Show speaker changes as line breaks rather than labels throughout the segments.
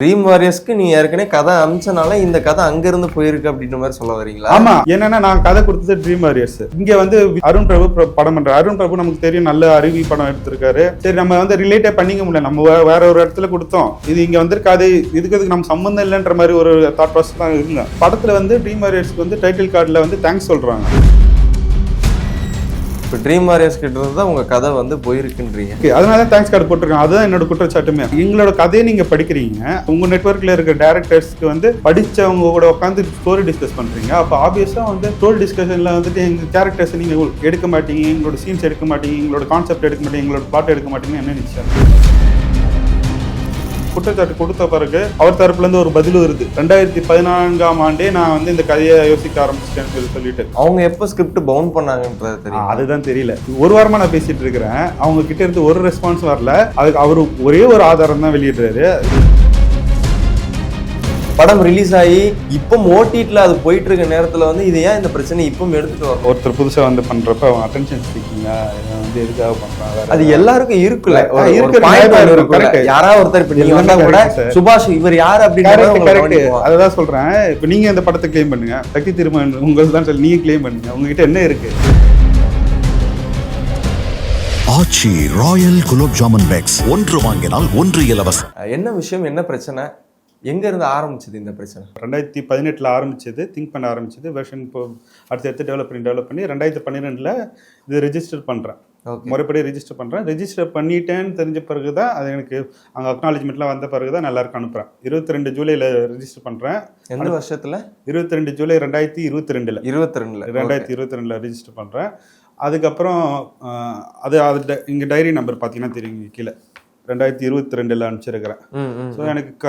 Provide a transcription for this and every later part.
Dream வாரியர்ஸ்க்கு நீ ஏற்கனவே கதை அமிச்சனால இந்த கதை அங்க இருந்து போயிருக்கு அப்படின்ற மாதிரி சொல்ல வரீங்களா
ஆமா. என்னன்னா நான் கதை கொடுத்தது ட்ரீம் வாரியர்ஸ் இங்க வந்து அருண் பிரபு படம் பண்ற அருண் பிரபு நமக்கு தெரியும் நல்ல அருவி படம் எடுத்திருக்காரு. சரி நம்ம வந்து ரிலேட்டே பண்ணிக்க முடியல. நம்ம வேற ஒரு இடத்துல கொடுத்தோம். இது இங்க வந்திருக்காது இதுக்கு இதுக்கு நம்ம சம்மந்தம் இல்லைன்ற மாதிரி ஒரு தாட் ப்ராசஸ் தான் இருங்க படத்துல வந்து ட்ரீம் வாரியர்ஸ்க்கு வந்து டைட்டில் கார்டில் வந்து தேங்க்ஸ் சொல்றாங்க.
இப்போ ட்ரீம் வாரியர்ஸ் கிட்ட இருந்து தான் உங்க கதை வந்து போயிருக்குன்றீங்க.
Okay, அதனால தான் தேங்க்ஸ் கார்டு போட்டிருக்கேன் அதுதான் என்னோட குற்றச்சாட்டுமே. எங்களோட கதையை நீங்க படிக்கிறீங்க. உங்க நெட்வொர்க்ல இருக்க டேரக்டர்ஸ்க்கு வந்து படிச்சவங்க கூட உட்காந்து ஸ்டோரி டிஸ்கஸ் பண்றீங்க. அப்போ ஆப்வியஸா வந்து ஸ்டோரி டிஸ்கஷன்ல வந்துட்டு எங்க கேரக்டர்ஸ் நீங்க எடுக்க மாட்டீங்க. எங்களோட சீன்ஸ் எடுக்க மாட்டீங்க. எங்களோட கான்செப்ட் எடுக்க மாட்டீங்க. எங்களோட பாட்டு எடுக்க மாட்டீங்க என்ன நினைச்சா குற்றச்சாட்டு கொடுத்த பிறகு அவர் தரப்புல இருந்து ஒரு பதில் வருது. ரெண்டாயிரத்தி பதினான்காம் ஆண்டே நான் வந்து இந்த கதையை யோசிக்க ஆரம்பிச்சிட்டேன்னு சொல்லி சொல்லிட்டு.
அவங்க எப்போ ஸ்கிரிப்ட் பவுன் பண்ணாங்கன்றது தெரியும்?
அதுதான் தெரியல. ஒரு வாரமா நான் பேசிட்டு இருக்கிறேன். அவங்க கிட்ட இருந்து ஒரு ரெஸ்பான்ஸ் வரல. அதுக்கு அவரு ஒரே ஒரு ஆதாரம் தான் வெளியிடுறாரு.
படம் ரிலீஸ் ஆகி இப்போ ஓடிடியில் அது போயிட்டு இருக்க நேரத்துல வந்து இது ஏன் இந்த பிரச்சனை இப்போ எடுத்துட்டு வரும்
ஒருத்தர் புதுசா வந்து பண்றப்ப அவங்க அட்டென்ஷன் ஸ்பீக்கிங்கா வந்து எதுக்காக பண்றாங்க
அது எல்லாருக்கும் இருக்குல்ல.
இருக்கு.
யாராவது ஒருத்தர் இப்ப நீங்க
எல்லாமே
வந்தா கூட. சுபாஷ் இவர் யார் அப்படின்னு
அததான் சொல்றேன். இப்போ நீங்க இந்த படத்தை க்ளைம் பண்ணுங்க. சக்தி திருமண் உங்களுக்கு தான் சொல்லி நீங்க க்ளைம் பண்ணுங்க. உங்ககிட்ட என்ன இருக்கு?
Aachi royal gulab jamun packs. ஒன்று வாங்கினால் ஒன்று இலவசம்.
என்ன விஷயம்? என்ன பிரச்சனை? எங்க இருந்து ஆரம்பிச்சது இந்த பிரச்சனை?
ரெண்டாயிரத்தி பதினெட்டில் ஆரம்பிச்சது திங்க் பண்ண ஆரம்பிச்சது வெர்ஷன் இப்போ அடுத்து அடுத்து டெவலப் பண்ணி டெவலப் பண்ணி ரெண்டாயிரத்தி பன்னிரெண்டில் இது ரெஜிஸ்டர் பண்ணுறேன் முறைப்படி ரெஜிஸ்டர் பண்ணுறேன் ரெஜிஸ்டர் பண்ணிட்டேன்னு தெரிஞ்ச பிறகு தான் அது எனக்கு அங்கே அக்னாலஜ்மெண்ட்லாம் வந்த பிறகு தான் எல்லாருக்கும் அனுப்புகிறேன் இருபத்தி ரெண்டு ஜூலையில் ரெஜிஸ்டர் பண்ணுறேன்
எந்த வருஷத்துல?
இருபத்தி ரெண்டு ஜூலை ரெண்டாயிரத்தி இருபத்தி ரெண்டில்.
இருபத்தி ரெண்டுல.
ரெண்டாயிரத்தி இருபத்தி ரெண்டில் ரெஜிஸ்டர் பண்ணுறேன் அதுக்கப்புறம் அது அது இங்கே டைரி நம்பர் பார்த்தீங்கன்னா தெரியும் கீழே. ரெண்டாயிரத்தி இருபத்தி ரெண்டில் அனுப்பிச்சிருக்கிறேன். ஸோ எனக்கு க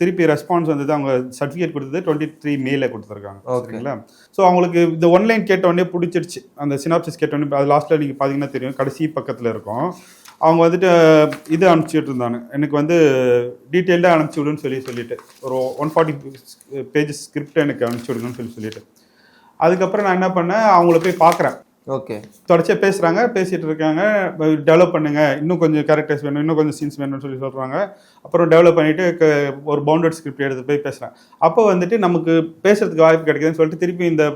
திருப்பி ரெஸ்பான்ஸ் வந்தது அவங்க சர்டிஃபிகேட் கொடுத்தது டுவெண்ட்டி த்ரீ மேல கொடுத்துருக்காங்க. சரிங்களா? ஸோ அவங்களுக்கு இந்த ஒன்லைன் கேட்ட உடனே பிடிச்சிருச்சு. அந்த சினாப்சிஸ் கேட்ட உடனே அது லாஸ்ட்டில் நீங்கள் பார்த்தீங்கன்னா தெரியும். கடைசி பக்கத்தில் இருக்கும். அவங்க வந்துட்டு இது அனுப்பிச்சிட்டு இருந்தாங்க. எனக்கு வந்து டீட்டெயில்டாக அனுப்பிச்சி விடுன்னு சொல்லி சொல்லிட்டு ஒரு ஒன் ஃபார்ட்டி பேஜஸ் ஸ்கிரிப்ட் எனக்கு அனுப்பிச்சி விடுங்கன்னு சொல்லி சொல்லிட்டு. அதுக்கப்புறம் நான் என்ன பண்ணேன் அவங்கள போய் பார்க்குறேன்
ஓகே.
தொடர்ச்சியாக பேசுகிறாங்க பேசிகிட்டு இருக்காங்க. டெவலப் பண்ணுங்க. இன்னும் கொஞ்சம் கேரக்டர்ஸ் வேணும் இன்னும் கொஞ்சம் சீன்ஸ் வேணும்னு சொல்லி சொல்கிறாங்க அப்புறம் டெவலப் பண்ணிவிட்டு ஒரு பவுண்டட் ஸ்கிரிப்ட் எடுத்து போய் பேசுகிறேன் அப்போ வந்துட்டு நமக்கு பேசுறதுக்கு வாய்ப்பு கிடைக்குதுன்னு சொல்லிட்டு திருப்பி இந்த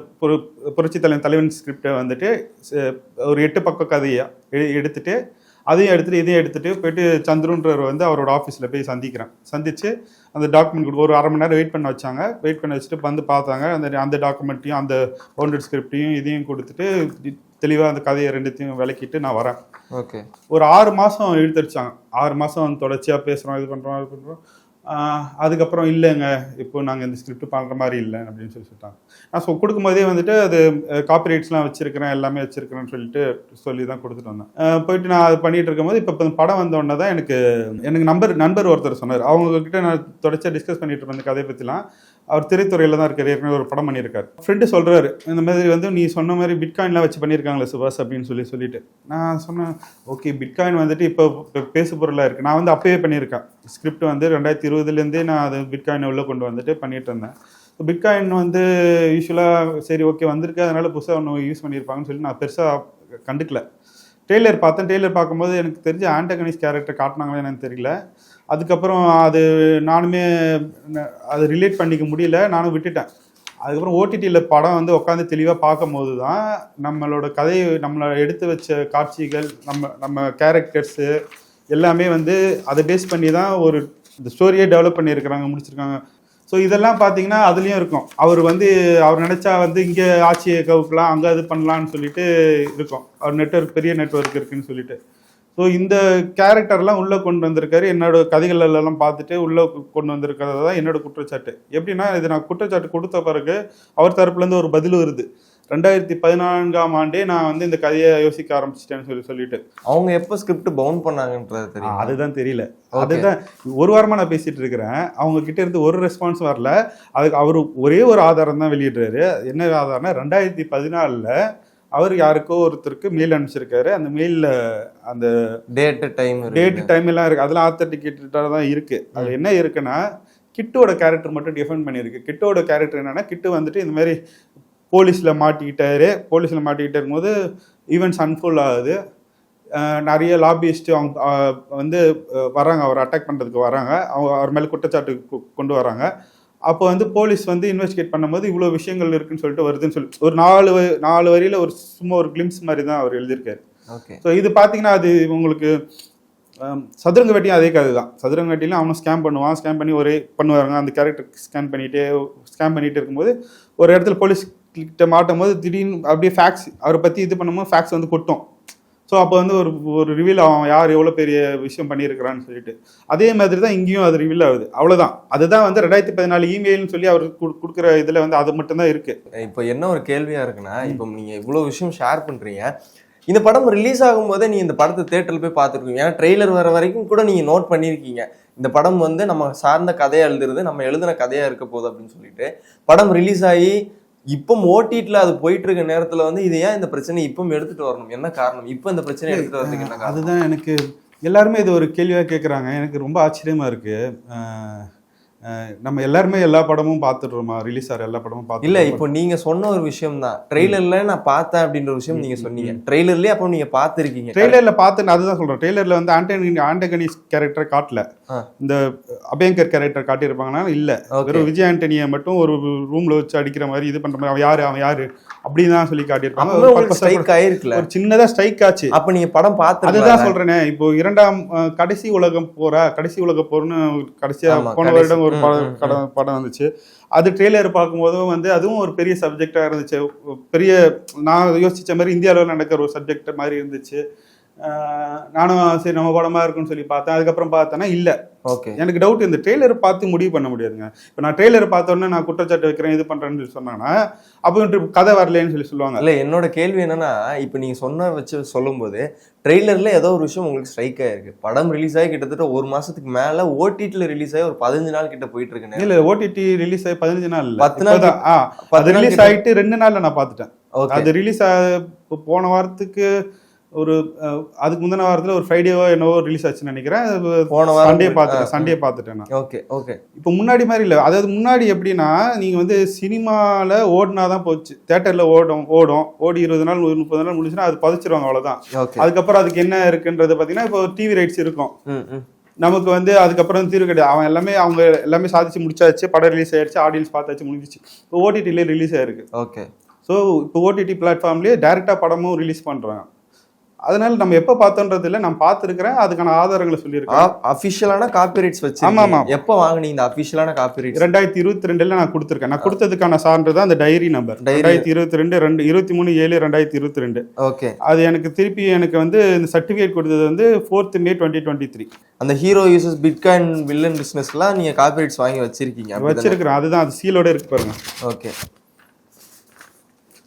புரட்சி தலைவன் தலைவன் ஸ்கிரிப்டை வந்துட்டு ஒரு எட்டு பக்க கதையை எ- எடுத்துட்டு அதையும் எடுத்துட்டு இதையும் எடுத்துட்டு போயிட்டு சந்துருன்றவர் வந்து அவரோட ஆஃபீஸில் போய் சந்திக்கிறேன். சந்திச்சு அந்த டாக்குமெண்ட் ஒரு அரை மணி நேரம் வெயிட் பண்ண வச்சாங்க. வெயிட் பண்ண வச்சுட்டு வந்து பார்த்தாங்க. அந்த அந்த டாக்குமெண்ட்டையும் அந்த பவுண்டட் ஸ்கிரிப்டையும் இதையும் கொடுத்துட்டு தெளிவாக அந்த கதையை ரெண்டுத்தையும் விளக்கிட்டு நான் வரேன்.
ஓகே.
ஒரு ஆறு மாதம் இழுத்தடிச்சாங்க. ஆறு மாதம் தொடர்ச்சியாக பேசுகிறோம் இது பண்ணுறோம் இது பண்ணுறோம் அதுக்கப்புறம் இல்லைங்க. இப்போ நாங்கள் இந்த ஸ்கிரிப்ட் பண்ணுற மாதிரி இல்லை அப்படின்னு சொல்லி சொல்லிட்டாங்க. நான் ஸோ கொடுக்கும்போதே வந்துட்டு அது காப்பிரைட்ஸ்லாம் வச்சுருக்கிறேன் எல்லாமே வச்சுருக்கிறேன்னு சொல்லிட்டு சொல்லி தான் கொடுத்துட்டு வந்தேன். போயிட்டு நான் அது பண்ணிட்டு இருக்கும்போது இப்போ படம் வந்த உடனே தான் எனக்கு எனக்கு நம்பர் நண்பர் ஒருத்தர் சொன்னார். அவங்கக்கிட்ட நான் தொடர்ச்சியாக டிஸ்கஸ் பண்ணிட்டு இருந்த கதையை பற்றிலாம் அவர் திரைத்துறையில் தான் இருக்கார். ஏற்கனவே ஒரு படம் பண்ணியிருக்காரு. ஃப்ரெண்டு சொல்கிறாரு இந்த மாதிரி வந்து நீ சொன்ன மாதிரி பிட்காயின்லாம் வச்சு பண்ணியிருக்காங்களே சுபாஷ் அப்படின்னு சொல்லி சொல்லிட்டு. நான் சொன்னேன் ஓகே பிட்காயின் வந்துட்டு இப்போ பேசு பொருளாக இருக்குது நான் வந்து அப்பயே பண்ணியிருக்கேன். ஸ்கிரிப்ட் வந்து ரெண்டாயிரத்தி இருபதுலேருந்தே நான் அது பிட்காயினை உள்ளே கொண்டு வந்துட்டு பண்ணிகிட்டு இருந்தேன். பிட்காயின் வந்து யூஸ்வலாக சரி ஓகே வந்திருக்கு. அதனால் புதுசாக ஒன்று யூஸ் பண்ணியிருப்பாங்கன்னு சொல்லி நான் பெருசாக கண்டுக்கல. டெய்லர் பார்த்தேன். டெய்லர் பார்க்கும்போது எனக்கு தெரிஞ்ச ஆண்டகனிஸ் கேரக்டர் காட்டினாங்களே எனக்கு தெரியல. அதுக்கப்புறம் அது நானுமே அது ரிலேட் பண்ணிக்க முடியல நானும் விட்டுட்டேன். அதுக்கப்புறம் ஓடிடியில் படம் வந்து உட்காந்து தெளிவாக பார்க்கும்போது தான் நம்மளோட கதையை நம்மளை எடுத்து வச்ச காட்சிகள் நம்ம நம்ம கேரக்டர்ஸு எல்லாமே வந்து அதை பேஸ் பண்ணி தான் ஒரு இந்த ஸ்டோரியே டெவலப் பண்ணியிருக்கிறாங்க முடிச்சிருக்காங்க. ஸோ இதெல்லாம் பார்த்தீங்கன்னா அதுலேயும் இருக்கும். அவர் வந்து அவர் நினச்சா வந்து இங்கே ஆட்சியை கவுக்கலாம் அங்கே இது பண்ணலான்னு சொல்லிட்டு இருக்கும். அவர் நெட்ஒர்க் பெரிய நெட்வொர்க் இருக்குன்னு சொல்லிட்டு. ஸோ இந்த கேரக்டர்லாம் உள்ளே கொண்டு வந்திருக்காரு. என்னோட கதைகள் எல்லாம் பார்த்துட்டு உள்ளே கொண்டு வந்திருக்கிறது தான் என்னோட குற்றச்சாட்டு. எப்படின்னா இது நான் குற்றச்சாட்டு கொடுத்த பிறகு அவர் தரப்புலேருந்து ஒரு பதில் வருது. ரெண்டாயிரத்தி பதினான்காம் ஆண்டே நான் வந்து இந்த கதையை யோசிக்க ஆரம்பிச்சிட்டேன்னு சொல்லி சொல்லிட்டு.
அவங்க எப்போ ஸ்கிரிப்ட் பவுன் பண்ணாங்கன்றது தெரியும்?
அதுதான் தெரியல. அதுதான் ஒரு வாரமா நான் பேசிட்டு இருக்கிறேன். அவங்க கிட்ட இருந்து ஒரு ரெஸ்பான்ஸ் வரல. அதுக்கு அவர் ஒரே ஒரு ஆதாரம் தான் வெளியிடுறாரு. என்ன ஆதாரம்னா ரெண்டாயிரத்தி பதினாலில் அவர் யாருக்கோ ஒருத்தருக்கு மெயில் அனுப்பிச்சிருக்காரு. அந்த மெயிலில் அந்த
டேட் டைம்
டேட் டைம் எல்லாம் இருக்கு. அதெல்லாம் ஆத்தன்டிகேட்டடாக தான் இருக்கு. அது என்ன இருக்குன்னா கிட்டோட கேரக்டர் மட்டும் டிஃபைன் பண்ணியிருக்கு. கிட்டோட கேரக்டர் என்னன்னா கிட்டு வந்துட்டு இந்த மாதிரி போலீஸில் மாட்டிக்கிட்டாரு. போலீஸில் மாட்டிக்கிட்டு இருக்கும்போது ஈவெண்ட்ஸ் அன்ஃபோல்ட் ஆகுது. நிறைய லாபியிஸ்ட் அவங்க வந்து வராங்க அவர் அட்டாக் பண்ணுறதுக்கு வராங்க அவங்க அவர் மேலே குற்றச்சாட்டு கொண்டு வராங்க அப்போ வந்து போலீஸ் வந்து இன்வெஸ்டிகேட் பண்ணும்போது இவ்வளோ விஷயங்கள் இருக்குன்னு சொல்லிட்டு வருதுன்னு சொல்லி ஒரு நாலு நாலு வரியில ஒரு சும்மா ஒரு கிளிம்ஸ் மாதிரி தான் அவர் எழுதியிருக்காரு.
ஓகே.
ஸோ இது பார்த்தீங்கன்னா அது உங்களுக்கு சதுரங்க வெட்டியும் அதே கதை தான். சதுரங்க வெட்டியிலும் அவனும் ஸ்கேம் பண்ணுவான் ஸ்கேம் பண்ணி ஒரே பண்ணுவாங்க. அந்த கேரக்டர் ஸ்கேன் பண்ணிட்டே ஸ்கேம் பண்ணிட்டு இருக்கும்போது ஒரு இடத்துல போலீஸ் கிட்ட மாட்டும் போது திடீர்னு அப்படியே ஃபேக்ஸ் அவரை பற்றி இது பண்ணும்போது ஃபேக்ஸ் வந்து கொட்டும். ஸோ அப்போ வந்து ஒரு ஒரு ரிவீல் ஆகும் யார் எவ்வளோ பெரிய விஷயம் பண்ணியிருக்கிறான்னு சொல்லிட்டு. அதே மாதிரி தான் இங்கேயும் அது ரிவீல் ஆகுது. அவ்வளோதான் அதுதான் வந்து ரெண்டாயிரத்தி பதினாலு இமெயில்னு சொல்லி அவர் கொடுக்குற இதில் வந்து அது மட்டும்தான் இருக்குது
இப்போ என்ன ஒரு கேள்வியாக இருக்குன்னா இப்போ நீங்கள் இவ்வளோ விஷயம் ஷேர் பண்ணுறீங்க இந்த படம் ரிலீஸ் ஆகும்போதே நீ இந்த படத்தை தேட்டரில் போய் பார்த்துருக்கீங்க. ஏன்னா ட்ரெய்லர் வர வரைக்கும் கூட நீங்கள் நோட் பண்ணியிருக்கீங்க. இந்த படம் வந்து நம்ம சார்ந்த கதையை எழுதுறது நம்ம எழுதின கதையாக இருக்க போகுது அப்படின்னு சொல்லிட்டு. படம் ரிலீஸ் ஆகி இப்போ ஓட்டிட்டுல அது போயிட்டு இருக்க நேரத்துல வந்து இது ஏன் இந்த பிரச்சனை இப்போ எடுத்துட்டு வரணும்? என்ன காரணம்? இப்போ இந்த பிரச்சனை எடுத்துட்டு வரதுக்கு என்ன
அதுதான் எனக்கு எல்லாருமே இது ஒரு கேள்வியாக கேட்குறாங்க எனக்கு ரொம்ப ஆச்சரியமா இருக்கு. அஹ் அஹ் நம்ம எல்லாருமே எல்லா படமும் பார்த்துடுறோமா? ரிலீஸ் ஆகிற எல்லா படமும் பார்த்து
இல்ல இப்போ நீங்க சொன்ன ஒரு விஷயம் தான். ட்ரெய்லர்ல நான் பார்த்தேன் அப்படின்ற ஒரு விஷயம் நீங்க சொன்னீங்க. ட்ரெய்லர்லயே அப்போ நீங்க பார்த்திருக்கீங்க.
ட்ரெய்லர்ல பார்த்து நான் அதுதான் சொல்றேன். ட்ரெய்லர்ல வந்து ஆண்டனி ஆண்டகனிஸ் கேரக்டர் காட்டல. இந்த அபயங்கர் கேரக்டர் காட்டியிருப்பாங்கன்னா இல்ல. வெறும் விஜய் ஆண்டனியை மட்டும் ஒரு ரூம்ல வச்சு அடிக்கிற மாதிரி இது பண்ற மாதிரி அவன் யாரு அவன் யாரு அப்படின்னு தான் சொல்லி காட்டியிருப்பாங்க.
ஸ்ட்ரைக் ஆயிருக்குல்ல.
ஒரு சின்னதா ஸ்ட்ரைக் ஆச்சு.
அப்ப நீங்க படம்
அதுதான்
பார்த்து
சொல்றேனே. இப்போ இரண்டாம் கடைசி உலகம் போரா கடைசி உலக போர்னு கடைசியா
ஆமா,
போன. வருடம் ஒரு
ம்,
படம். படம் படம் வந்துச்சு. அது ட்ரெய்லர் பார்க்கும்போதும் வந்து அதுவும் ஒரு பெரிய சப்ஜெக்டா இருந்துச்சு. பெரிய நான் யோசிச்ச மாதிரி இந்தியாவில் நடக்கிற ஒரு சப்ஜெக்ட் மாதிரி இருந்துச்சு. நானும் சரி நம்ம படமா இருக்குன்னு சொல்லி பார்த்தேன். அதுக்கப்புறம் பார்த்தேன்னா இல்ல.
ஓகே.
எனக்கு டவுட் இந்த ட்ரெய்லர் பார்த்து முடிவு பண்ண முடியாதுங்க. இப்போ நான் ட்ரெய்லர் உடனே நான் குற்றச்சாட்டு வைக்கிறேன் இது பண்றேன்னு சொல்லி சொன்னாங்கன்னா அப்போ கதை வரலைன்னு சொல்லி சொல்லுவாங்க.
இல்ல என்னோட கேள்வி என்னன்னா இப்ப நீங்க சொன்ன வச்சு சொல்லும்போது ட்ரெய்லர்ல ஏதோ ஒரு விஷயம் உங்களுக்கு ஸ்ட்ரைக் ஆயிருக்கு. படம் ரிலீஸ் ஆகி கிட்டத்தட்ட ஒரு மாசத்துக்கு மேல ஓடிடில ரிலீஸ் ஆகி ஒரு பதினஞ்சு நாள் கிட்ட போயிட்டு இருக்கு
இல்ல ஓடிடி ரிலீஸ் ஆகி பதினஞ்சு நாள் இல்ல.
பத்து நாள்
ஆ, அது ரிலீஸ்
கிட்ட-
ஆயிட்டு ரெண்டு நாள்ல நான் பார்த்துட்டேன். அது ரிலீஸ் போன வாரத்துக்கு ஒரு அதுக்கு முந்தின வாரத்துல ஒரு ஃப்ரைடேவோ என்னவோ ரிலீஸ் ஆச்சுன்னு நினைக்கிறேன்.
போன வாரம்
சண்டே பார்த்துட்டேன் சண்டே பார்த்துட்டேன்
ஓகே ஓகே.
இப்போ முன்னாடி மாதிரி இல்லை. அதாவது முன்னாடி எப்படின்னா நீங்க வந்து சினிமால ஓடினா தான் போச்சு. தேட்டர்ல ஓடும் ஓடும். ஓடி இருபது நாள் முப்பது நாள் முடிச்சுன்னா அது பதிச்சிருவாங்க அவ்வளவுதான்.
ஓகே.
அதுக்கப்புறம் அதுக்கு என்ன இருக்குன்றது பாத்தீங்கன்னா இப்போ டிவி ரைட்ஸ் இருக்கும். நமக்கு வந்து அதுக்கப்புறம் தீர்வு கிடையாது. அவன் எல்லாமே அவங்க எல்லாமே சாதிச்சு முடிச்சாச்சு படம் ரிலீஸ் ஆயிடுச்சு ஆடியன்ஸ் பார்த்தாச்சு முடிஞ்சிச்சு இப்போ ஓடிடிலே ரிலீஸ் ஆயிருக்கு.
ஓகே.
ஸோ இப்போ ஓடிடி பிளாட்ஃபார்ம்லேயே டேரெக்டாக படமும் ரிலீஸ் பண்ணுறாங்க அதனால நம்ம எப்போ பார்த்தோன்றது இல்லை நான் பார்த்துருக்கிறேன். அதுக்கான ஆதாரங்களை சொல்லியிருக்கேன்.
அபிஷியலான காப்பிரைட்ஸ் வச்சு
ஆமா, ஆமா.
எப்போ வாங்குனீங்க இந்த அபிஷியலான காப்பிரைட்ஸ்
ரெண்டாயிரத்தி இருபத்தி ரெண்டுல நான் கொடுத்துருக்கேன். நான் கொடுத்ததுக்கான சான்று தான் அந்த டைரி நம்பர். ரெண்டாயிரத்தி இருபத்தி ரெண்டு ரெண்டு இருபத்தி மூணு ஏழு ரெண்டாயிரத்தி இருபத்தி ரெண்டு.
ஓகே
அது எனக்கு திருப்பி எனக்கு வந்து இந்த சர்டிஃபிகேட் கொடுத்தது வந்து fourth May twenty twenty three
அந்த ஹீரோ யூசஸ் பிட்காயின் வில்லன் பிசினஸ்லாம் நீங்க காப்பிரைட்ஸ் வாங்கி வச்சிருக்கீங்க?
வச்சிருக்கிறேன். அதுதான் அது சீலோட இருக்கு பாருங்க.
ஓகே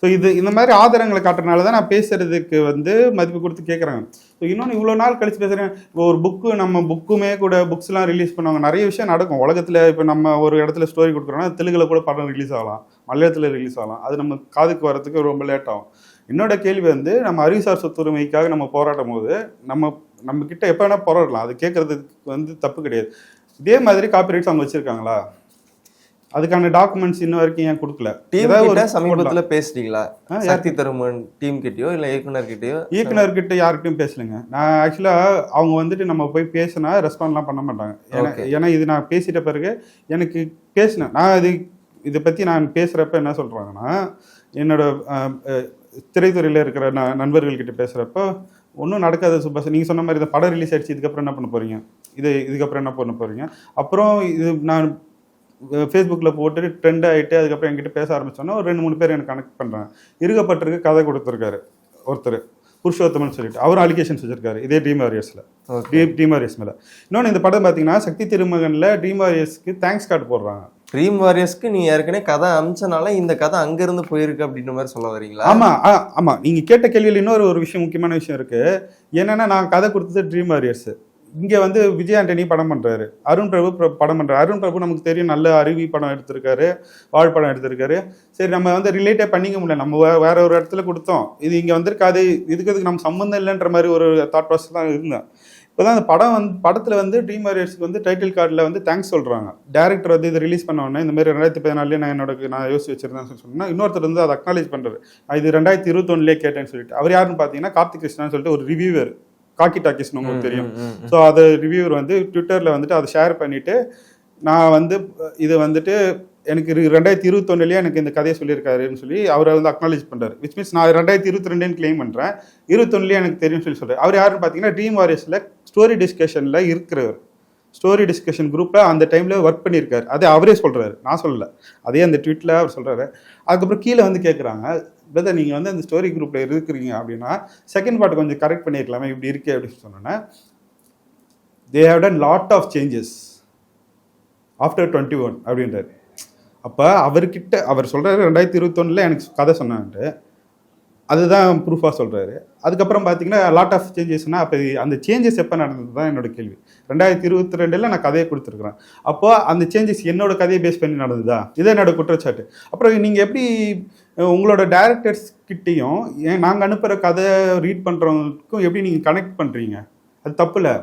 ஸோ இது இந்த மாதிரி ஆதாரங்களை காட்டுறனால தான் நான் பேசுறதுக்கு வந்து மதிப்பு கொடுத்து கேட்குறாங்க ஸோ இன்னொன்று இவ்வளோ நாள் கழிச்சு பேசுகிறேன் இப்போ ஒரு புக்கு நம்ம புக்குமே கூட புக்ஸ்லாம் ரிலீஸ் பண்ணுவாங்க. நிறைய விஷயம் நடக்கும். உலகத்தில் இப்போ நம்ம ஒரு இடத்துல ஸ்டோரி கொடுக்குறோன்னா தெலுங்கில் கூட படம் ரிலீஸ் ஆகலாம். மலையாளத்தில் ரிலீஸ் ஆகலாம். அது நம்ம காதுக்கு வரதுக்கு ரொம்ப லேட் ஆகும். என்னோட கேள்வி வந்து நம்ம அறிவுசார் சொத்துரிமைக்காக நம்ம போராடும் போது நம்ம நம்ம கிட்ட எப்போ வேணால் போராடலாம். அது கேட்கறதுக்கு வந்து தப்பு கிடையாது. இதே மாதிரி காப்பிரைட்ஸ் அவங்க வச்சுருக்காங்களா? அதுக்கான டாக்குமெண்ட்ஸ் இன்ன வரைக்கும் ஏன் கொடுக்கல?
டீம் கிட்ட சமீபத்துல
யார்
சக்தி தருமன் டீம் கிட்டயோ இல்ல இயக்குனர் கிட்டயோ?
இயக்குனர்கிட்ட யார்கிட்டயும் பேசலைங்க. நான் ஆக்சுவலா அவங்க வந்துட்டு நம்ம போய் பேசினா ரெஸ்பாண்ட்லாம் பண்ண மாட்டாங்க. ஏன்னா-. ஏன்னா இது நான் பேசிட்ட பிறகு எனக்கு பேசினேன். நான் இது இதை பத்தி நான் பேசுறப்ப என்ன சொல்றாங்கன்னா என்னோட திரைத்துறையில இருக்கிற ந- நண்பர்கள்கிட்ட பேசுறப்ப ஒன்றும் நடக்காது சுபாஷ். நீங்க சொன்ன மாதிரி இந்த படம் ரிலீஸ் ஆயிடுச்சு. இதுக்கப்புறம் என்ன பண்ண போறீங்க? இது இதுக்கப்புறம் என்ன பண்ண போறீங்க? அப்புறம் இது நான் ஃபேஸ்புக்கில் போட்டு ட்ரெண்ட் ஆகிட்டு அதுக்கப்புறம் என்கிட்ட பேச ஆரம்பிச்சோன்னா ஒரு ரெண்டு மூணு பேர் எனக்கு கனெக்ட் பண்ணுறாங்க இருக்கப்பட்டிருக்கு கதை கொடுத்துருக்காரு ஒருத்தர் புருஷோத்தமன் சொல்லிட்டு. அவரும் அலிகேஷன்ஸ் வச்சிருக்காரு இதே ட்ரீம் வாரியர்ஸில்
ஓகே
ட்ரீம் வாரியர்ஸ் மேலே. இன்னொன்று இந்த படம் பார்த்தீங்கன்னா சக்தி திருமகனில் ட்ரீம் வாரியர்ஸ்க்கு தேங்க்ஸ் கார்டு போடுறாங்க.
ட்ரீம் வாரியர்ஸ்க்கு நீ ஏற்கனவே கதை அமிச்சனால இந்த கதை அங்க இருந்து போயிருக்கு அப்படின்ற மாதிரி சொல்ல வரீங்களா?
ஆமா ஆ, ஆமா. நீங்க கேட்ட கேள்வியில் இன்னொரு ஒரு விஷயம் முக்கியமான விஷயம் இருக்கு. என்னன்னா நான் கதை கொடுத்தது ட்ரீம் வாரியர்ஸ் இங்கே வந்து விஜய் ஆண்டனி படம் பண்ணுறாரு அருண் பிரபு பிர- படம் பண்ணுறாரு அருண் பிரபு நமக்கு தெரியும் நல்ல அருவி படம் எடுத்திருக்காரு வாழ் படம் எடுத்திருக்காரு. சரி நம்ம வந்து ரிலேட்டே பண்ணிக்க முடியல. நம்ம வே- வேற ஒரு இடத்துல கொடுத்தோம். இது இங்கே வந்திருக்காது இதுக்கு இதுக்கு நம்ம சம்மந்தம் இல்லைன்ற மாதிரி ஒரு தாட் ப்ராசஸ் தான் இருந்தேன். இப்போதான் அந்த படம் வந்து படத்தில் வந்து ட்ரீம் வாரியர்ஸ்க்கு வந்து டைட்டில் கார்டில் வந்து தேங்க்ஸ் சொல்கிறாங்க டேரக்டர் வந்து இதை ரிலீஸ் பண்ண உடனே இந்த மாதிரி ரெண்டாயிரத்தி பதினாலே நான் என்னோட நான் யோசிச்சு வச்சிருந்தேன் சொன்னால் இன்னொருத்தர் வந்து அதை அக்னாலேஜ் பண்ணுறாரு இது ரெண்டாயிரத்தி இருபத்தொன்னுலேயே கேட்டேன்னு சொல்லிட்டு. அவர் யாருன்னு பார்த்தீங்கன்னா கார்த்திக் கிருஷ்ணான்னு சொல்லிட்டு ஒரு ரிவ்யூவர் காக்கி டாக்கிஸ்னு உங்களுக்கு தெரியும். ஸோ அது ரிவ்யூவர் வந்து ட்விட்டரில் வந்துட்டு அதை ஷேர் பண்ணிட்டு நான் வந்து இது வந்துட்டு எனக்கு ரெண்டாயிரத்தி இருபத்தொன்னுலேயே எனக்கு இந்த கதையை சொல்லியிருக்காருன்னு சொல்லி அவரை வந்து அக்னாலேஜ் பண்ணுறாரு விச் மீன்ஸ் நான் ரெண்டாயிரத்தி இருபத்தி ரெண்டுன்னு கிளைம் பண்ணுறேன் இருபத்தொன்னுலேயே எனக்கு தெரியும்னு சொல்லி சொல்கிறார் அவர் யாருன்னு பார்த்தீங்கன்னா ட்ரீம் வாரியர்ஸில் ஸ்டோரி டிஸ்கஷனில் இருக்கிறவர். ஸ்டோரி டிஸ்கஷன் குரூப்பில் அந்த டைமில் ஒர்க் பண்ணியிருக்காரு. அதே அவரே சொல்கிறாரு நான் சொல்லல. அதே அந்த ட்வீட்டில் அவர் சொல்கிறாரு அதுக்கப்புறம் கீழே வந்து கேட்குறாங்க பிரதர் நீங்கள் வந்து அந்த ஸ்டோரி குரூப்பில் இருக்கிறீங்க அப்படின்னா செகண்ட் பார்ட் கொஞ்சம் கரெக்ட் பண்ணியிருக்கலாமே இப்படி இருக்கே அப்படின்னு சொன்னோன்னே they have done lot of changes after twenty one அப்படின்றாரு. அப்போ அவர்கிட்ட அவர் சொல்கிறாரு ரெண்டாயிரத்தி இருபத்தொன்னில் எனக்கு கதை சொன்னான்ட்டு அதுதான் ப்ரூஃபாக சொல்கிறாரு அதுக்கப்புறம் பார்த்தீங்கன்னா லாட் ஆஃப் சேஞ்சஸ்னால் அப்போ அந்த சேஞ்சஸ் எப்போ நடந்தது தான் என்னோட கேள்வி. ரெண்டாயிரத்தி இருபத்தி ரெண்டில் நான் கதையை கொடுத்துருக்குறேன். அப்போ அந்த சேஞ்சஸ் என்னோட கதையை பேஸ் பண்ணி நடந்ததா? இதான் என்னோட குற்றச்சாட்டு. அப்புறம் நீங்கள் எப்படி உங்களோட டேரக்டர்ஸ் கிட்டேயும் ஏன் நாங்கள் அனுப்புகிற கதை ரீட் பண்ணுறவங்களுக்கும் எப்படி நீங்கள் கனெக்ட் பண்ணுறீங்க அது தப்பு இல்லை.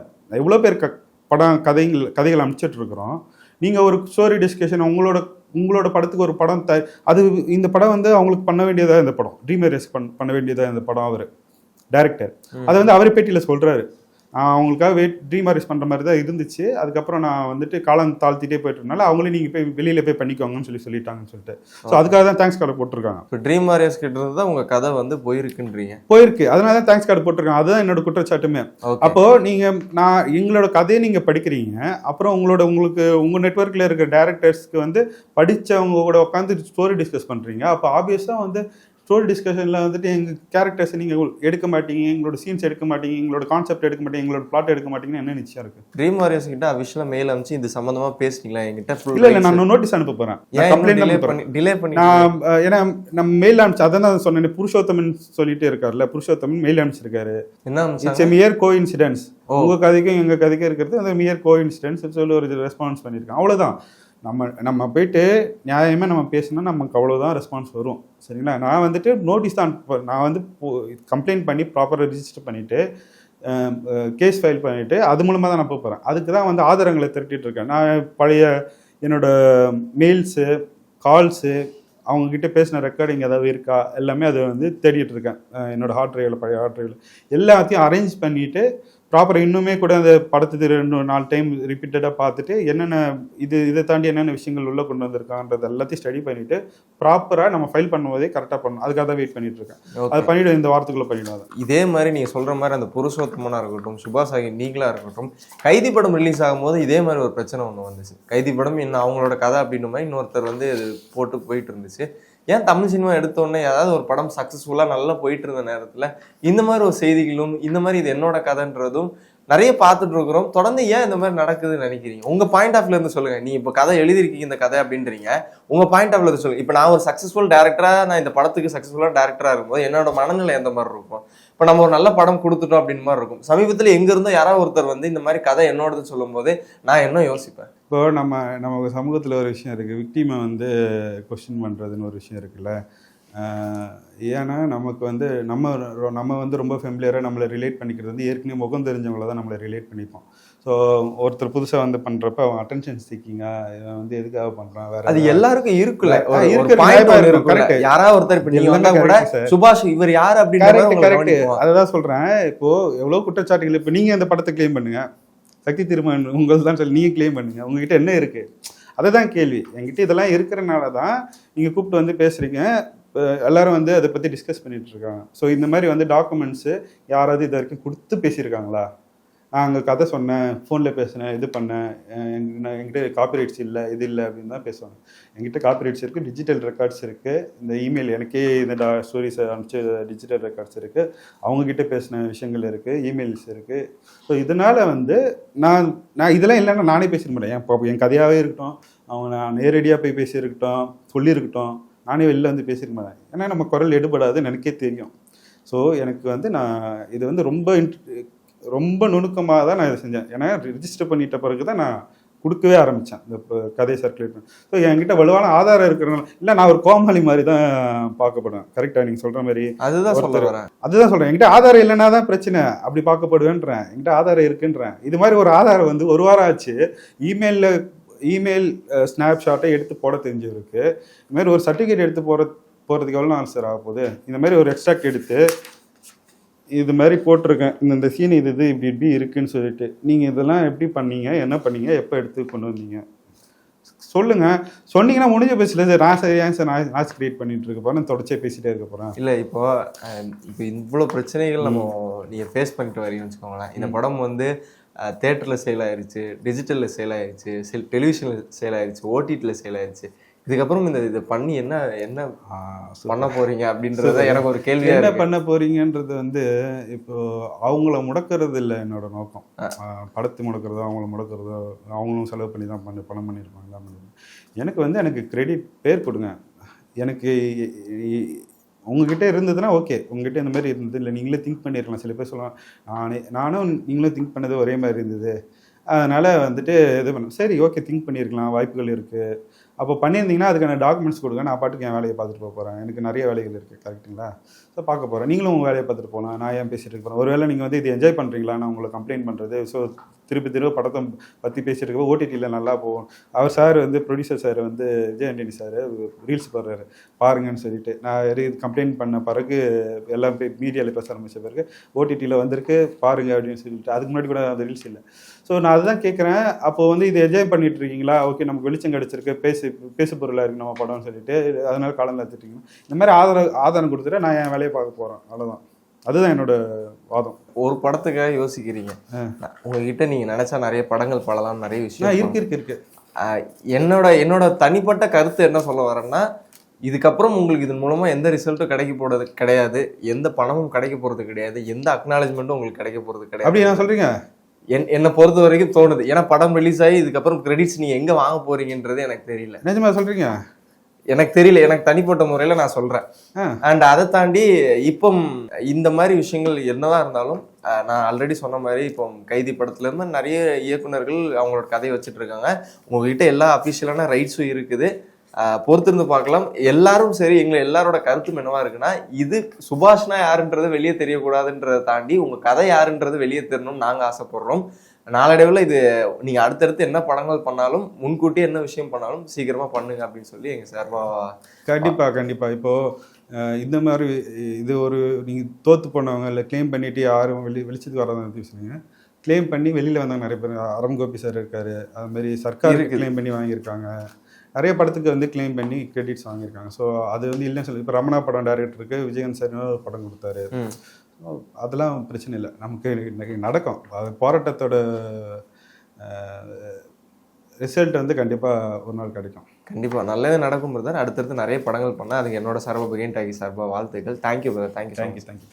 எவ்வளோ பேர் க படம் கதைகள் கதைகள் அனுப்பிச்சிட்ருக்குறோம் நீங்கள் ஒரு ஸ்டோரி டிஸ்கஷன் உங்களோட உங்களோட படத்துக்கு ஒரு படம் த அது இந்த படம் வந்து அவங்களுக்கு பண்ண வேண்டியதா இந்த படம். ட்ரீமேரஸ் பண் பண்ண வேண்டியதா இந்த படம் அவர். டைரக்டர் அதை வந்து அவரே பேட்டியில் சொல்கிறாரு அவங்களுக்காக வெயிட் ட்ரீம் அரேஸ் பண்ணுற மாதிரி தான் இருந்துச்சு. அதுக்கப்புறம் நான் வந்துட்டு காலம் தாழ்த்திட்டே போயிட்டதுனால அவங்களே நீங்கள் போய் வெளியில் போய் பண்ணிக்கோங்கன்னு சொல்லி சொல்லிட்டாங்கன்னு சொல்லிட்டு. ஸோ அதுக்காக தான் தேங்க்ஸ் கார்டு போட்டிருக்காங்க.
இப்போ ட்ரீம் வாரியர்ஸ் கிட்ட இருந்து தான் உங்க கதை வந்து போயிருக்குன்றீங்க.
போயிருக்கு. அதனால தான் தேங்க்ஸ் கார்டு போட்டிருக்காங்க. அதுதான் என்னோட குற்றச்சாட்டுமே.
ஓகே
அப்போ நீங்க நான் எங்களோட கதையை நீங்க படிக்கிறீங்க. அப்புறம் உங்களோட உங்களுக்கு உங்க நெட்வொர்க்ல இருக்க டேரக்டர்ஸ்க்கு வந்து படிச்சவங்க கூட உட்காந்து ஸ்டோரி டிஸ்கஸ் பண்றீங்க. அப்போ ஆப்வியஸா வந்து ஸ்டோரி டிஸ்கஷன்ல வந்துட்டு எங்க கேரக்டர்ஸ் நீங்க எடுக்க மாட்டீங்க எங்களோட சீன்ஸ் எடுக்க மாட்டீங்க எங்களோட கான்செப்ட் எடுக்க மாட்டீங்க எங்களோட பிளாட் எடுக்க மாட்டீங்கன்னு என்ன நிச்சயம் இருக்கு?
ட்ரீம் வாரியர்ஸ் கிட்ட அபிஷியலா மெயில் அனுப்பிச்சு இது சம்பந்தமா பேசுனீங்களா? என்கிட்ட
இல்ல இல்ல நான் நோட்டீஸ் அனுப்ப போறேன்.
ஏன்
கம்ப்ளைண்ட்
டிலே பண்ணி
நான் ஏன்னா நம்ம மெயில் அனுப்பிச்சு அதான் நான் சொன்னேன் புருஷோத்தமன் சொல்லிட்டே இருக்காருல்ல புருஷோத்தமன் மெயில் அனுப்பிச்சிருக்காரு.
என்ன
இட்ஸ் மியர் கோ இன்சிடென்ஸ்
ஓ.
உங்க கதைக்கும் எங்க கதைக்கும் இருக்கிறது அந்த மியர் கோ இன்சிடென்ஸ் சொல்லி ஒரு ரெஸ்பான்ஸ் பண்ணியிருக்கேன் அவ்வளவுதான். நம்ம நம்ம போயிட்டு நியாயமாக நம்ம பேசினா நமக்கு அவ்வளோதான் ரெஸ்பான்ஸ் வரும். சரிங்களா? நான் வந்துட்டு நோட்டீஸ் தான் நான் வந்து கம்ப்ளைண்ட் பண்ணி ப்ராப்பராக ரிஜிஸ்டர் பண்ணிவிட்டு கேஸ் ஃபைல் பண்ணிவிட்டு அது மூலமாக தான் நான் போகிறேன் அதுக்கு தான் வந்து ஆதாரங்களை திரட்டிகிட்டு இருக்கேன். நான் பழைய என்னோடய மெயில்ஸு கால்ஸு அவங்கக்கிட்ட பேசின ரெக்கார்டிங் ஏதாவது இருக்கா? எல்லாமே அதை வந்து தேடிட்டு இருக்கேன். என்னோடய என்னோட ஹார்ட் ட்ரைவில் பழைய ஹார்ட் ட்ரைவில் எல்லாத்தையும் அரேஞ்ச் பண்ணிவிட்டு ப்ராப்பர் இன்னுமே கூட அந்த படத்துக்கு ரெண்டு நாலு டைம் ரிப்பீட்டடாக பார்த்துட்டு என்னென்ன இது இதை தாண்டி என்னென்ன விஷயங்கள் உள்ளே கொண்டு வந்திருக்கான்றது எல்லாத்தையும் ஸ்டடி பண்ணிட்டு ப்ராப்பராக நம்ம ஃபைல் பண்ணும்போதே கரெக்டாக பண்ணணும். அதுக்காக தான் வெயிட் பண்ணிட்டு இருக்கேன். அது பண்ணிவிடும் இந்த வாரத்துக்குள்ளே பண்ணிவிடும்
இதே மாதிரி நீங்க சொல்ற மாதிரி அந்த புருஷோத்தமனா இருக்கட்டும் சுபாஷ் ஆகி நீங்களா இருக்கட்டும் கைதி படம் ரிலீஸ் ஆகும்போது இதே மாதிரி ஒரு பிரச்சனை ஒன்று வந்துச்சு. கைதி படம் இன்னும் அவங்களோட கதை அப்படின்ற மாதிரி இன்னொருத்தர் வந்து போட்டு போயிட்டு இருந்துச்சு. ஏன் தமிழ் சினிமா எடுத்தோடனே ஏதாவது ஒரு படம் சக்ஸஸ்ஃபுல்லாக நல்லா போயிட்டு இருந்த நேரத்தில் இந்த மாதிரி ஒரு செய்திகளும் இந்த மாதிரி இது என்னோட கதைன்றதும் நிறைய பார்த்துட்டு இருக்கிறோம். தொடர்ந்து ஏன் இந்த மாதிரி நடக்குதுன்னு நினைக்கிறீங்க? உங்க பாயிண்ட் ஆஃப்ல இருந்து சொல்லுங்க. நீ இப்போ கதை எழுதிருக்கீங்க இந்த கதை அப்படின்றீங்க. உங்க பாயிண்ட் ஆஃப்ல இருந்து சொல்லுங்க. இப்போ நான் ஒரு சக்ஸஸ்ஃபுல் டேரக்டரா நான் இந்த படத்துக்கு சக்ஸஸ்ஃபுல்லாக டேரக்டரா இருக்கும்போது என்னோட மனநிலை எந்த மாதிரி இருக்கும்? இப்போ நம்ம ஒரு நல்ல படம் கொடுத்துட்டோம் அப்படின்னு மாதிரி இருக்கும். சமீபத்தில் எங்க இருந்தோ யாராவது ஒருத்தர் வந்து இந்த மாதிரி கதை என்னோடது சொல்லும்போது நான் என்ன யோசிப்பேன்?
இப்போ நம்ம நம்ம சமூகத்தில் ஒரு விஷயம் இருக்குது விக்டிமை வந்து கொஸ்டின் பண்ணுறதுன்னு ஒரு விஷயம் இருக்குல்ல. ஏன்னா நமக்கு வந்து நம்ம நம்ம வந்து ரொம்ப ஃபெமிலியராக நம்மளை ரிலேட் பண்ணிக்கிறது வந்து ஏற்கனவே முகம் தெரிஞ்சவங்கள தான் நம்மளை ரிலேட் பண்ணிப்போம். ஸோ ஒருத்தர் புதுசாக வந்து பண்ணுறப்ப அவன் அட்டென்ஷன் சீக்கிங்காக இவன் வந்து எதுக்காக பண்ணுறான் வேற
அது எல்லாருக்கும் இருக்குல்ல.
இருக்கு.
யாராவது ஒருத்தர் இப்ப கூட. சுபாஷ் இவர் யார் அப்படின்ற மாதிரி
கரெக்ட் கரெக்ட்
கவனிப்போம்.
அததான் சொல்றேன். இப்போ எவ்வளவு குற்றச்சாட்டுகள் இப்போ நீங்க இந்த படத்தை க்ளைம் பண்ணுங்க. சக்தி திருமணம் உங்கள் தான் சொல்லி நீங்கள் கிளைம் பண்ணுங்க. உங்ககிட்ட என்ன இருக்கு? அதை தான் கேள்வி. என்கிட்ட இதெல்லாம் இருக்கிறனால தான் நீங்கள் கூப்பிட்டு வந்து பேசுகிறீங்க எல்லாரும் வந்து அதை பற்றி டிஸ்கஸ் பண்ணிட்டு இருக்காங்க. ஸோ இந்த மாதிரி வந்து டாக்குமெண்ட்ஸு யாராவது இது வரைக்கும் கொடுத்து பேசியிருக்காங்களா? அங்கே கதை சொன்னேன் ஃபோனில் பேசினேன் இது பண்ணேன். நான் என்கிட்ட காப்பிரைட்ஸ் இல்லை இது இல்லை அப்படின்னு தான் பேசுவாங்க. என்கிட்ட காப்பிரைட்ஸ் இருக்குது டிஜிட்டல் ரெக்கார்ட்ஸ் இருக்குது இந்த இமெயில் எனக்கே இந்த ஸ்டோரிஸ் அனுப்பிச்ச டிஜிட்டல் ரெக்கார்ட்ஸ் இருக்குது அவங்கக்கிட்ட பேசின விஷயங்கள் இருக்குது இமெயில்ஸ் இருக்குது ஸோ இதனால் வந்து நான் நான் இதெல்லாம் இல்லைன்னா நானே பேசிட மாட்டேன். என் என் கதையாகவே இருக்கட்டும் அவங்க நான் நேரடியாக போய் பேசியிருக்கட்டும் சொல்லியிருக்கட்டும் நானே வெளில வந்து பேசியிருக்க மாட்டேன். ஏன்னா நம்ம குரல் எடுபடாதுன்னு எனக்கே தெரியும். ஸோ எனக்கு வந்து நான் இது வந்து ரொம்ப int- ரொம்ப நுணுக்கமாக தான் நான் இதை செஞ்சேன். ஏன்னா ரிஜிஸ்டர் பண்ணிட்ட பிறகு தான் நான் கொடுக்கவே ஆரம்பித்தேன் இந்த கதையை சர்க்குலேட் பண்ண. ஸோ என்கிட்ட வலுவான ஆதாரம் இருக்கிறனால இல்லை நான் ஒரு கோமாளி மாதிரி தான் பார்க்கப்படுவேன். கரெக்டாக நீங்கள் சொல்கிற மாதிரி
அதுதான் சொல்ல வரேன்.
அதுதான் சொல்கிறேன் என்கிட்ட ஆதாரம் இல்லைன்னா தான் பிரச்சனை. அப்படி பார்க்கப்படுவேன்றேன். என்கிட்ட ஆதாரம் இருக்குன்றேன். இது மாதிரி ஒரு ஆதாரம் வந்து ஒரு வாரம் ஆச்சு. இமெயிலில் இமெயில் ஸ்னாப்ஷாட்டை எடுத்து போட தெரிஞ்சவருக்கு இந்த மாதிரி ஒரு சர்டிஃபிகேட் எடுத்து போகிற போகிறதுக்கு எவ்வளோ நாள் சார் ஆக போகுது? இந்த மாதிரி ஒரு எக்ஸ்ட்ராக்ட் எடுத்து இது மாதிரி போட்டிருக்கேன். இந்த இந்த சீன் இது இது இப்படி இப்படி இருக்குன்னு சொல்லிட்டு. நீங்கள் இதெல்லாம் எப்படி பண்ணீங்க? என்ன பண்ணீங்க? எப்போ எடுத்து கொண்டு வந்தீங்க? சொல்லுங்க. சொன்னீங்கன்னா முடிஞ்ச பேசல சார் நான் சரி ஏன் சார் நான் நாச்சு கிரியேட் பண்ணிட்டு இருக்க போறேன். தொடர்ச்சியாக பேசிட்டே இருக்க போறேன்.
இல்ல இப்போ இப்போ இவ்வளவு பிரச்சனைகள் நம்ம நீங்க ஃபேஸ் பண்ணிட்டு வரீங்கன்னு வச்சுக்கோங்களேன். இந்த படம் வந்து தேட்டரில் சேல் ஆயிருச்சு டிஜிட்டலில் சேல் ஆயிருச்சு செல் டெலிவிஷனில் சேல் ஆயிருச்சு ஓடிடியில் சேல் ஆயிருச்சு. இதுக்கப்புறம் இந்த இதை பண்ணி என்ன என்ன. பண்ண போறீங்க அப்படின்றத எனக்கு ஒரு கேள்வியா
என்ன பண்ண போறீங்கன்றது வந்து இப்போ அவங்கள முடக்கிறது இல்லை என்னோட நோக்கம். படத்தை முடக்கிறதோ அவங்கள முடக்கிறதோ அவங்களும் செலவு பண்ணி தான் பண்ணி பணம் பண்ணியிருப்பாங்க தான் பண்ணியிருப்பாங்க எனக்கு வந்து எனக்கு கிரெடிட் பேர் கொடுங்க. எனக்கு உங்ககிட்ட இருந்ததுன்னா ஓகே உங்ககிட்ட இந்த மாதிரி இருந்தது இல்லை நீங்களே திங்க் பண்ணியிருக்கலாம் சில பேர் சொல்லலாம் நானே நானும் நீங்களும் திங்க் பண்ணது ஒரே மாதிரி இருந்தது. அதனால் வந்துட்டு இது பண்ண சரி ஓகே திங்க் பண்ணியிருக்கலாம் வாய்ப்புகள் இருக்குது அப்போ பண்ணியிருந்தீங்கன்னா அதுக்கான டாக்குமெண்ட்ஸ் கொடுங்க. நான் பாட்டுக்கு என் வேலையை பார்த்துட்டு போக போகிறேன் எனக்கு நிறைய வேலைகள் இருக்குது கரெக்ட்டுங்களா ஸோ பார்க்க போகிறேன் நீங்களும் உங்கள் வேலையை பார்த்துட்டு போகலாம். நான் ஏன் பேசிட்டு இருக்க போகிறேன் ஒருவேளை நீங்கள் வந்து இது என்ஜாய் பண்ணுறீங்களா நான் உங்களை கம்ப்ளைண்ட் பண்ணுறது ஸோ திருப்பி திரும்ப படத்தை பற்றி பேசிட்டு இருக்கப்போ ஓடிடியில் நல்லா போகும். அவர் சார் வந்து ப்ரொடியூசர் சார் வந்து விஜய் ஆண்டனி சார் ரீல்ஸ் போடுறாரு. பாருங்கன்னு சொல்லிட்டு. நான் இது கம்ப்ளைண்ட் பண்ண பிறகு எல்லாம் மீடியாவில் பேச ஆரம்பித்த பிறகு ஓடிடியில் வந்திருக்கு. பாருங்க அப்படின்னு சொல்லிட்டு. அதுக்கு முன்னாடி கூட அந்த ரீல்ஸ் இல்லை. ஸோ நான் அதுதான் கேட்குறேன் அப்போது வந்து இது என்ஜாய் பண்ணிட்டு இருக்கீங்களா? ஓகே நமக்கு வெளிச்சம் கிடச்சிருக்கு. பேசு பேசு பொருளாக இருக்கு நம்ம படம்னு சொல்லிட்டு. அதனால காலம் நடத்திட்டீங்க இந்த மாதிரி ஆதாரம் ஆதாரம் கொடுத்துட்டு நான் என் வேலையை பார்க்க போகிறேன் அவ்வளோதான் அதுதான் என்னோட வாதம்.
ஒரு படத்துக்காக யோசிக்கிறீங்க? உங்ககிட்ட நீங்க நினைச்சா நிறைய படங்கள் படலாம் நிறைய விஷயம்
இருக்கு இருக்கு இருக்கு.
என்னோட என்னோட தனிப்பட்ட கருத்து என்ன சொல்ல வரேன்னா இதுக்கப்புறம் உங்களுக்கு இதன் மூலமா எந்த ரிசல்ட்டும் கிடைக்க போறது கிடையாது எந்த பணமும் கிடைக்க போறது கிடையாது எந்த அக்னாலஜ்மெண்ட்டும் உங்களுக்கு கிடைக்க போறது கிடையாது.
அப்படி என்ன சொல்றீங்க?
என் என்னை பொறுத்த வரைக்கும் தோணுது. ஏன்னா படம் ரிலீஸ் ஆகி இதுக்கப்புறம் கிரெடிட்ஸ் நீங்க எங்க வாங்க போறீங்கன்றது எனக்கு தெரியல.
நிஜமா சொல்றீங்க?
எனக்கு தெரியல எனக்கு தனிப்பட்ட முறையில நான் சொல்றேன். அண்ட் அதை தாண்டி இப்போ இந்த மாதிரி விஷயங்கள் என்னதான் இருந்தாலும் நான் ஆல்ரெடி சொன்ன மாதிரி இப்போ கைதி படத்துல இருந்து நிறைய இயக்குனர்கள் அவங்களோட கதையை வச்சுட்டு இருக்காங்க. உங்ககிட்ட எல்லா அஃபிஷியலான ரைட்ஸும் இருக்குது. பொறுத்திருந்து பார்க்கலாம். எல்லாரும் சரி எங்களை எல்லாரோட கருத்தும் என்னவா இருக்குன்னா இது சுபாஷ்னா யாருன்றது வெளியே தெரியக்கூடாதுன்றதை தாண்டி உங்க கதை யாருன்றது வெளியே தெரியணும்னு நாங்க ஆசைப்படுறோம். நாளடைவில் இது நீங்க அடுத்தடுத்து என்ன படங்கள் பண்ணாலும் முன்கூட்டியே என்ன விஷயம் பண்ணாலும் சீக்கிரமா பண்ணுங்க அப்படின்னு சொல்லி எங்க சார்பா
கண்டிப்பா கண்டிப்பா. இப்போ அஹ், இந்த மாதிரி இது ஒரு நீங்க தோத்து போனவங்க இல்லை க்ளைம் பண்ணிட்டு யாரும் வெளி வெளிச்சத்துக்கு வராத பேசுறீங்க க்ளைம் பண்ணி வெளியில வந்தாங்க நிறைய பேர் அறம் கோபி சார் இருக்காரு. அது மாதிரி சர்க்காருக்கு
இருக்குது.
க்ளைம் பண்ணி வாங்கியிருக்காங்க. நிறைய படத்துக்கு வந்து க்ளைம் பண்ணி கிரெடிட்ஸ் வாங்கியிருக்காங்க. ஸோ அது வந்து இல்லைன்னு சொல்லி இப்போ ரமணா படம் டைரக்டருக்கு விஜயகாந்த் சார் படம் கொடுத்தாரு. அதெல்லாம் பிரச்சனை இல்லை. நமக்கு இன்னைக்கு நடக்கும். அது போராட்டத்தோட ரிசல்ட் வந்து கண்டிப்பாக ஒரு நாள் கிடைக்கும்.
கண்டிப்பா. நல்லது நடக்கும் பிரதர் அடுத்தடுத்து நிறைய படங்கள் பண்ண அதுக்கு என்னோட சார்பா பிகேன் டாக்கி சார்பா வாழ்த்துக்கள். Thank you brother thank you
thank you thank you